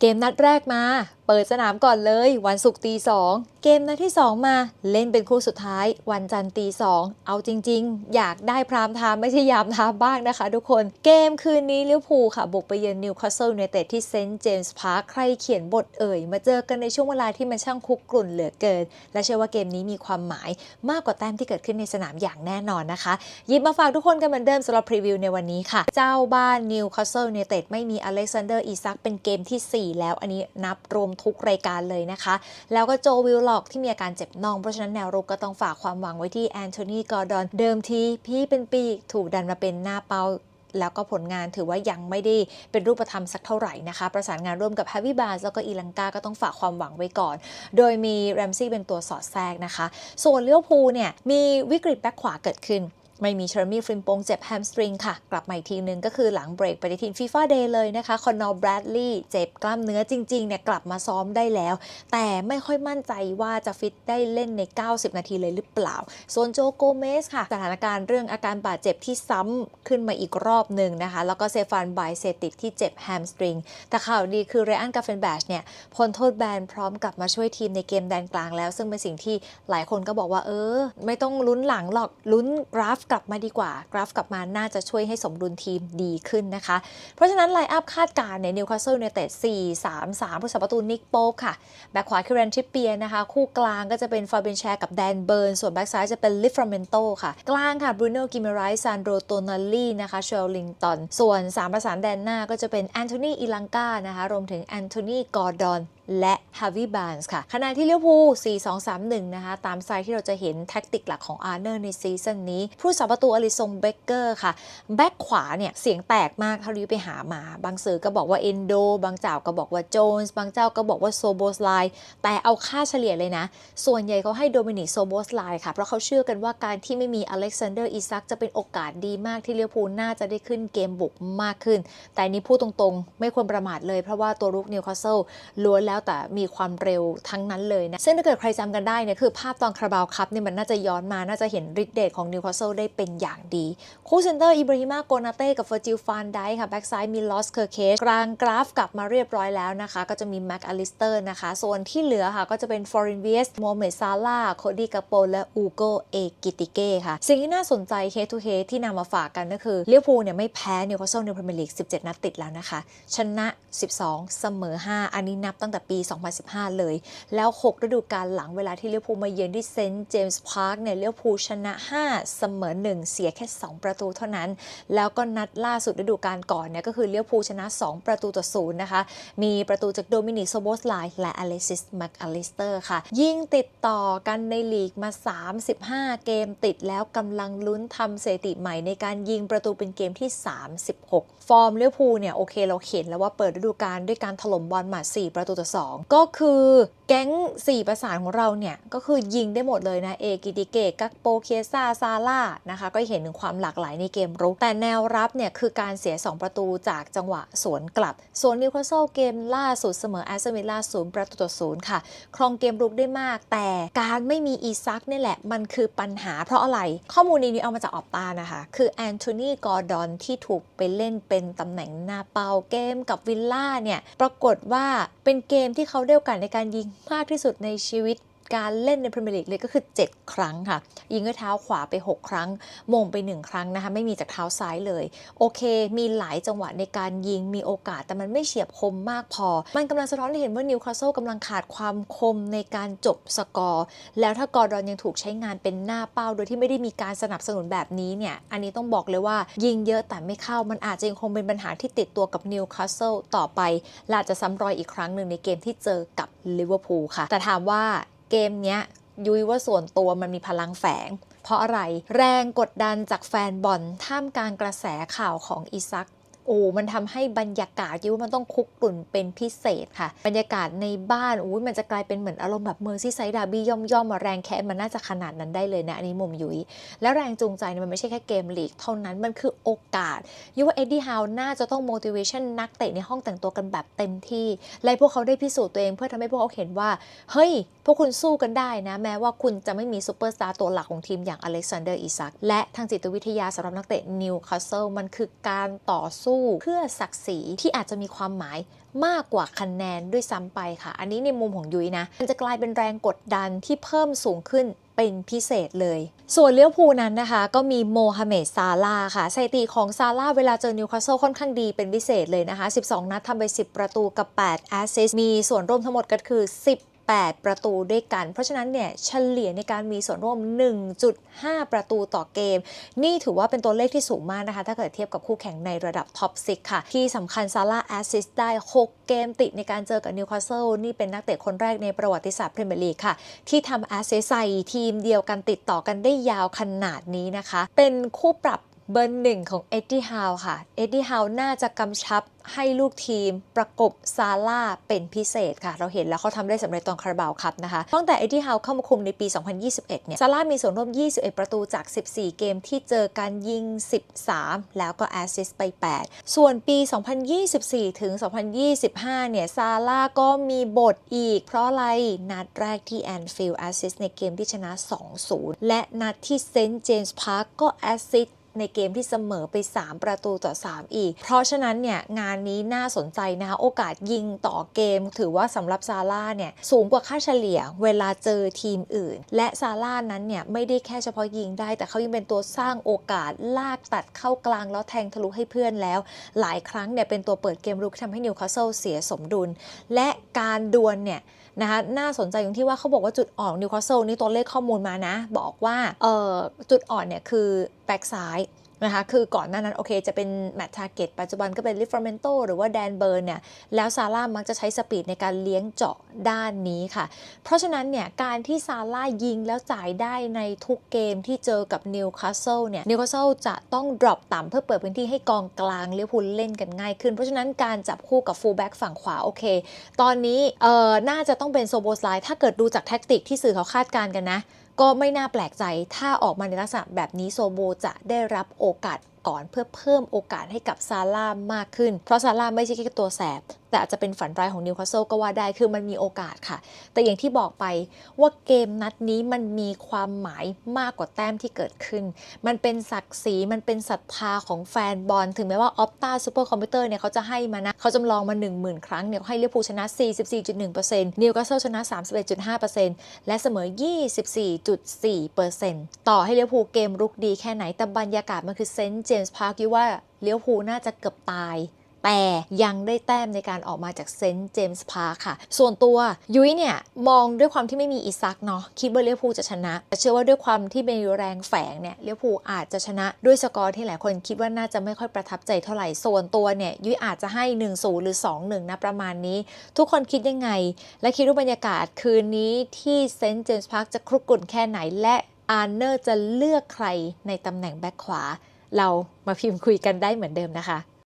เกมนัดแรกมา เปิดสนามก่อนเลย วันศุกร์ตีสองเกมนัดที่ 2 มาเล่นเป็นคู่สุดท้าย วันจันทร์ตีสองเอาจริง ๆ อยากได้พรามไทม์ไม่ใช่ยามไทม์บ้างนะคะ ทุกคนเกมคืนนี้ลิเวอร์พูลค่ะ บุกไปเยือนนิวคาสเซิลยูไนเตดที่เซนต์เจมส์พาร์คใครเขียนบทเอ่ย มาเจอกันในช่วงเวลาที่มันช่างคุกกรุ่นเหลือเกิน และเชื่อว่าเกมนี้มีความหมายมากกว่าแต้มที่เกิดขึ้นในสนามอย่างแน่นอนนะคะหยิบมาฝากทุกคนกันเหมือนเดิมสำหรับพรีวิวในวันนี้ค่ะ เจ้าบ้านนิวคาสเซิลยูไนเตดไม่มีอเล็กซานเดอร์อีซักเป็นเกมทีสี่4 แล้วอันนี้นับรวมทุกรายการเลยนะคะ แล้วก็โจวิลล็อกที่มีอาการเจ็บน่อง เพราะฉะนั้นแนวรุกก็ต้องฝากความหวังไว้ที่แอนโทนีกอร์ดอนเดิมทีพี่เป็นปีกถูกดันมาเป็นหน้าเป้าแล้วก็ผลงานถือว่ายังไม่ได้เป็นรูปธรรมสักเท่าไหร่นะคะ ประสานงานร่วมกับแฮวี่บาร์แล้วก็อีลังกาก็ต้องฝากความหวังไว้ก่อน โดยมีแรมซี่เป็นตัวสอดแทรกนะคะ ส่วนเลี้ยวภูเนี่ยมีวิกฤตแบ็คขวาเกิดขึ้น ไม่มีเชอร์มี่ฟริมปงเจ็บแฮมสตริงค่ะ กลับมาอีกทีนึงก็คือหลังเบรกปฏิทินฟีฟ่าเดย์เลยนะคะ คอนนอร์แบรดลีย์เจ็บกล้ามเนื้อจริงๆเนี่ยกลับมาซ้อมได้แล้ว แต่ไม่ค่อยมั่นใจว่าจะฟิตได้เล่นใน 90 นาทีเลยหรือเปล่า ส่วนโจโกเมสค่ะ สถานการณ์เรื่องอาการบาดเจ็บที่ซ้ำขึ้นมาอีกรอบหนึ่งนะคะ แล้วก็เซฟานไบเซติดที่เจ็บแฮมสตริงแต่ข่าวดีคือเรอันกาเฟนแบชเนี่ยพ้นโทษแบนพร้อมกลับมาช่วยทีมในเกมแดนกลางแล้ว ซึ่งเป็นสิ่งที่หลายคนก็บอกว่าเออ ไม่ต้องลุ้นหลังหรอกลุ้นกราฟกลับมาดีกว่า กราฟกลับมาน่าจะช่วยให้สมดุลทีมดีขึ้นนะคะ เพราะฉะนั้นไลน์อัพคาดการณ์ในนิวคาสเซิลในเตะ4 3 3ผู้สัประตูนิกโป๊ปค่ะ แบ็คขวาคือแรนทริปเปียนะคะ คู่กลางก็จะเป็นฟาเบนแชร์กับแดนเบิร์น ส่วนแบ็คซ้ายจะเป็นลิฟราเมนโตค่ะ กลางค่ะบรูโน่กิเมไรซานโดโตนาลีนะคะเชลลิงตันส่วน3ประสานแดนหน้าก็จะเป็นแอนโทนีอิลังกานะคะรวมถึงแอนโทนีกอร์ดอน และฮาวิบานส์ค่ะขณะที่ลิเวอร์พู4-2-3-1 นะคะ ตามสไตล์ที่เราจะเห็นแท็กติกหลักของอาร์เนอร์ในซีซั่นนี้ ผู้สาประตูอลิซงเบเกอร์ค่ะ แบ็คขวาเนี่ย เสียงแตกมากเท่าที่ไปหามา บางสื่อก็บอกว่าเอนโด บางเจ้าก็บอกว่าโจนส์ บางเจ้าก็บอกว่าโซโบสไลแต่เอาค่าเฉลี่ยเลยนะ ส่วนใหญ่เขาให้โดมินิกโซโบสไลค่ะ เพราะเขาเชื่อกันว่าการที่ไม่มีอเล็กซานเดอร์อิซักจะเป็นโอกาสดีมากที่ลิเวอร์พูน่าจะได้ขึ้นเกมบุกมากขึ้น แต่นนี้พูดตรงๆ ไม่ควรประมาทเลยเพราะว่าตัวรุกนิวคาสเซิลล้วนแล้วแต่มีความเร็วทั้งนั้นเลยนะ ซึ่งถ้าเกิดใครจำกันได้เนี่ยคือภาพตอนคาราบาวครับเนี่ยมันน่าจะย้อนมา น่าจะเห็นฤทธิ์เดชของนิวคาสเซิลได้เป็นอย่างดี คู่เซนเตอร์อิบราฮิมาโกนาเต้กับเฟอร์จิลฟานได้ค่ะแบ็กซ้ายมีลอสเคอร์เคสกลางกราฟกลับมาเรียบร้อยแล้วนะคะ ก็จะมีแม็กอลิสเตอร์นะคะ ส่วนที่เหลือค่ะก็จะเป็นฟอรินเวียสโมเมซาลาโคดีกาโปและอูโกเอกิติเก้ค่ะ สิ่งที่น่าสนใจเฮทูเฮที่นำมาฝากกันก็คือลิเวอร์พูเนี่ยไม่แพ้นิวคาสเซิลในพรีเมียร์ลีก17 นัดติดแล้วนะคะ ชนะ 12 เสมอ 5 อันนี้นับตั้งแต่ปี 2015 เลย แล้ว 6 ฤดูกาลหลังเวลาที่เลิเวอร์พูมาเยือนที่เซนต์เจมส์พาร์คเนี่ยเลิเวอร์พูชนะ 5 เสมอ 1 เสียแค่ 2 ประตูเท่านั้น แล้วก็นัดล่าสุดฤดูกาลก่อนเนี่ยก็คือเลิเวอร์พูชนะ 2 ประตูต่อศูนย์นะคะ มีประตูจากโดมินิกโซโบสไลและอเลซิสแมคอลิสเตอร์ค่ะ ยิงติดต่อกันในลีกมา 35 เกมติดแล้วกำลังลุ้นทำสถิติใหม่ในการยิงประตูเป็นเกมที่ 36 ฟอร์มเลิเวอร์พูเนี่ยโอเคเราเห็นแล้วว่าเปิดฤดูกาลด้วยการถล่มบอลมา 4 ประตูต่อ2 ก็คือแก๊ง4ประสานของเราเนี่ย ก็คือยิงได้หมดเลยนะ เอกิติเกตกักโปเคียซาซาร่านะคะ ก็เห็นถึงความหลากหลายในเกมรุก แต่แนวรับเนี่ย คือการเสีย 2 ประตูจากจังหวะสวนกลับ ส่วนนิวคาสเซิลเกมล่าสุดเสมอแอสตันวิล่าศูนย์ประตูต่อศูนย์ค่ะ ครองเกมรุกได้มาก แต่การไม่มีอีซักนี่แหละ มันคือปัญหาเพราะอะไร ข้อมูลนี้เอามาจากออปตานะคะ คือแอนโทนีกอร์ดอนที่ถูกไปเล่นเป็นตำแหน่งหน้าเป้าเกมกับวิลล่าเนี่ย ปรากฏว่าเป็นเกมที่เขาได้โอกาสในการยิงมากที่สุดในชีวิต การเล่นในพรีเมียร์ลีกเลยก็คือ 7 ครั้งค่ะ ยิงด้วยเท้าขวาไป 6 ครั้ง มงไป 1 ครั้งนะคะ ไม่มีจากเท้าซ้ายเลย โอเค มีหลายจังหวะในการยิงมีโอกาสแต่มันไม่เฉียบคมมากพอ มันกำลังสะท้อนให้เห็นว่านิวคาสเซิลกำลังขาดความคมในการจบสกอร์ แล้วถ้ากอร์ดอนยังถูกใช้งานเป็นหน้าเป้า โดยที่ไม่ได้มีการสนับสนุนแบบนี้เนี่ยอันนี้ต้องบอกเลยว่ายิงเยอะแต่ไม่เข้ามันอาจจะยังคงเป็นปัญหาที่ติดตัวกับนิวคาสเซิลต่อไปและจจะซ้ำรอยอีกครั้งหนึ่งในเกมที่เจอกับลิเวอร์พูลค่ะแต่ถามว่า เกมเนี้ยยุ้ยว่าส่วนตัวมันมีพลังแฝง เพราะอะไรแรงกดดันจากแฟนบอลท่ามกลางกระแสข่าวของอีซัก โอ้มันทำให้บรรยากาศยุ้ยว่ามันต้องคุกกลุ่นเป็นพิเศษค่ะ บรรยากาศในบ้านอุ้ยมันจะกลายเป็นเหมือนอารมณ์แบบเมอร์ซี่ไซด์ดาร์บี้ย่อมย่อมๆมาแรงแค้นมันน่าจะขนาดนั้นได้เลยนะอันนี้มุมยุ้ยและแรงจูงใจเนี่ยมันไม่ใช่แค่เกมลีกเท่านั้นมันคือโอกาสยุ้ยว่าเอ็ดดี้ฮาวน่าจะต้อง motivation นักเตะในห้องแต่งตัวกันแบบเต็มที่และพวกเขาได้พิสูจน์ตัวเองเพื่อทำให้พวกเขาเห็นว่า เฮ้ย พวกคุณสู้กันได้นะ แม้ว่าคุณจะไม่มีซูเปอร์สตาร์ตัวหลักของทีมอย่างอเล็กซานเดอร์อิซักและทางจิตวิทยาสำหรับนักเตะนิวคาสเซิลมันคือการต่อสู้สู้เพื่อศักดิ์ศรีที่อาจจะมีความหมายมากกว่าคะแนนด้วยซ้ำไปค่ะ อันนี้ในมุมของยุ้ยนะ มันจะกลายเป็นแรงกดดันที่เพิ่มสูงขึ้นเป็นพิเศษเลย ส่วนเลี้ยวภูนั้นนะคะ ก็มีโมฮัมเหม็ดซาลาค่ะสถิติของซาลาเวลาเจอนิวคาสเซิลค่อนข้างดีเป็นพิเศษเลยนะคะ 12 นัดทำไป 10 ประตูกับ 8 แอสซิสต์มีส่วนร่วมทั้งหมดก็คือ 10 8 ประตูด้วยกัน เพราะฉะนั้นเนี่ยเฉลี่ยในการมีส่วนร่วม 1.5 ประตูต่อเกม นี่ถือว่าเป็นตัวเลขที่สูงมากนะคะ ถ้าเกิดเทียบกับคู่แข่งในระดับท็อป6ค่ะ ที่สำคัญซาร่าแอสซิสได้ 6 เกมติดในการเจอกับนิวคาสเซิลนี่เป็นนักเตะคนแรกในประวัติศาสตร์พรีเมียร์ลีกค่ะ ที่ทำแอสซิสใส่ทีมเดียวกันติดต่อกันได้ยาวขนาดนี้นะคะ เป็นคู่ปรับ เบอร์หนึ่งของเอ็ดดี้ฮาวค่ะ เอ็ดดี้ฮาวน่าจะกำชับให้ลูกทีมประกบซาร่าเป็นพิเศษค่ะ เราเห็นแล้วเขาทำได้สำเร็จตอนคาราบาวคัพนะคะ ตั้งแต่เอ็ดดี้ฮาวเข้ามาคุมในปี 2021 เนี่ย ซาร่ามีส่วนร่วม 21 ประตูจาก 14 เกมที่เจอการยิง 13 แล้วก็แอสซิสต์ไป 8 ส่วนปี 2024 ถึง 2025 เนี่ย ซาร่าก็มีบทอีก เพราะอะไร นัดแรกที่แอนฟิลด์แอสซิสต์ในเกมที่ชนะ 2-0 และนัดที่เซนต์เจมส์พาร์คก็แอสซิสต์ ในเกมที่เสมอไป 3 ประตูต่อ 3 อีก เพราะฉะนั้นเนี่ยงานนี้น่าสนใจนะคะโอกาสยิงต่อเกม ถือว่าสำหรับซาร่าเนี่ยสูงกว่าค่าเฉลี่ยเวลาเจอทีมอื่น และซาร่านั้นเนี่ยไม่ได้แค่เฉพาะยิงได้ แต่เขายังเป็นตัวสร้างโอกาสลากตัดเข้ากลางแล้วแทงทะลุให้เพื่อนแล้ว หลายครั้งเนี่ยเป็นตัวเปิดเกมรุกที่ทำให้นิวคาสเซิลเสียสมดุล และการดวลเนี่ยนะคะน่าสนใจตรงที่ว่าเขาบอกว่าจุดอ่อนนิวคาสเซิลนี่ตัวเลขข้อมูลมานะ บอกว่าเออจุดอ่อนเนี่ยคือแบ็กซ้าย นะคะคือก่อนหน้านั้นโอเคจะเป็นแมตช์ทาร์เก็ตปัจจุบันก็เป็นลิฟรเมนโตหรือว่าแดนเบิร์นเนี่ยแล้วซาร่ามักจะใช้สปีดในการเลี้ยงเจาะด้านนี้ค่ะ เพราะฉะนั้นเนี่ยการที่ซาร่ายิงแล้วจ่ายได้ในทุกเกมที่เจอกับนิวคาสเซิลเนี่ยนิวคาสเซิลจะต้องดรอปต่ำเพื่อเปิดพื้นที่ให้กองกลางเลี้ยวพูลเล่นกันง่ายขึ้น เพราะฉะนั้นการจับคู่กับฟูลแบ็กฝั่งขวาโอเค ตอนนี้เอ่อน่าจะต้องเป็นโซโบสไลถ้าเกิดดูจากแท็กติกที่สื่อเขาคาดการณ์กันนะ ก็ไม่น่าแปลกใจถ้าออกมาในลักษณะแบบนี้โซโบจะได้รับโอกาสก่อนเพื่อเพิ่มโอกาสให้กับซาร่ามากขึ้น เพราะซาร่าไม่ใช่แค่ตัวแสบแต่อาจจะเป็นฝันร้ายของนิวคาสเซิลก็ว่าได้คือมันมีโอกาสค่ะ แต่อย่างที่บอกไปว่าเกมนัดนี้มันมีความหมายมากกว่าแต้มที่เกิดขึ้น มันเป็นศักดิ์ศรีมันเป็นศรัทธาของแฟนบอล ถึงแม้ว่าออ t ต้าซูเปอร์คอมพิวเตอร์เนี่ยเขาจะให้มานะเขาจำลองมา 10,000 ครั้งเนี่ยให้ลิเวอร์พูลชนะ 44.1%นิวคาสเซิลชนะ 31.5%และเสมอ 24.4%ต่อให้ลิเวอร์พูลเกมรุกดีแค่ไหนแต่บรรยากาศมันคือเซนต์เจมส์พาร์คยี่ว่าเลี้ยวภูน่าจะเกือบตาย แต่ยังได้แต้มในการออกมาจากเซนต์เจมส์พาร์คค่ะ ส่วนตัวยุ้ยเนี่ย มองด้วยความที่ไม่มีอีซักเนาะคิดว่าเลี้ยวภูจะชนะ แต่เชื่อว่าด้วยความที่เป็นแรงแฝงเนี่ยเลี้ยวภูอาจจะชนะด้วยสกอร์ที่หลายคนคิดว่าน่าจะไม่ค่อยประทับใจเท่าไหร่ส่วนตัวเนี่ยยุ้ยอาจจะให้ 1-0 หรือ 2-1 นะประมาณนี้ ทุกคนคิดยังไง และคิดว่าบรรยากาศคืนนี้ที่เซนต์เจมส์พาร์คจะครุกรุ่นแค่ไหนและอาร์เนอร์จะเลือกใครในตำแหน่งแบ็คขวา เรามาพิมพ์คุยกันได้เหมือนเดิมนะคะ